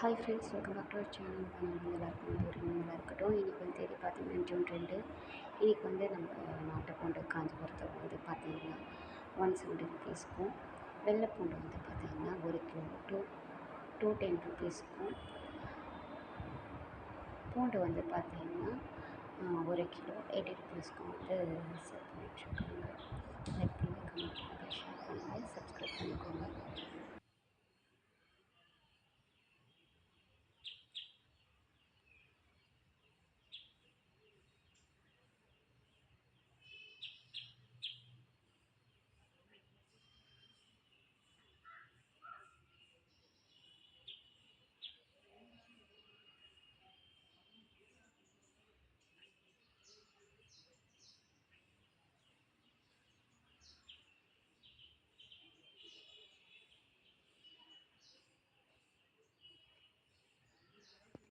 Hi friends welcome back to our channel நம்ம எல்லாருக்கும் வந்து ஒரு நல்லா இருக்கட்டும். இன்றைக்கி வந்து தேதி பார்த்தீங்கன்னா ஜூன் ரெண்டு. இன்றைக்கி வந்து நம்ம நாட்டுப்பூண்டு காஞ்சிபுரத்தில் வந்து பார்த்தீங்கன்னா ஒன் செவன்ட்டி ருபீஸ்க்கும் வெள்ளைப்பூண்டு வந்து பார்த்திங்கன்னா ஒரு கிலோ டூ டூ டென் ருபீஸ்க்கும் பூண்டு வந்து பார்த்திங்கன்னா ஒரு கிலோ எயிட்டி ருபீஸ்க்கும் வந்து சேல் பண்ணிகிட்ருக்காங்க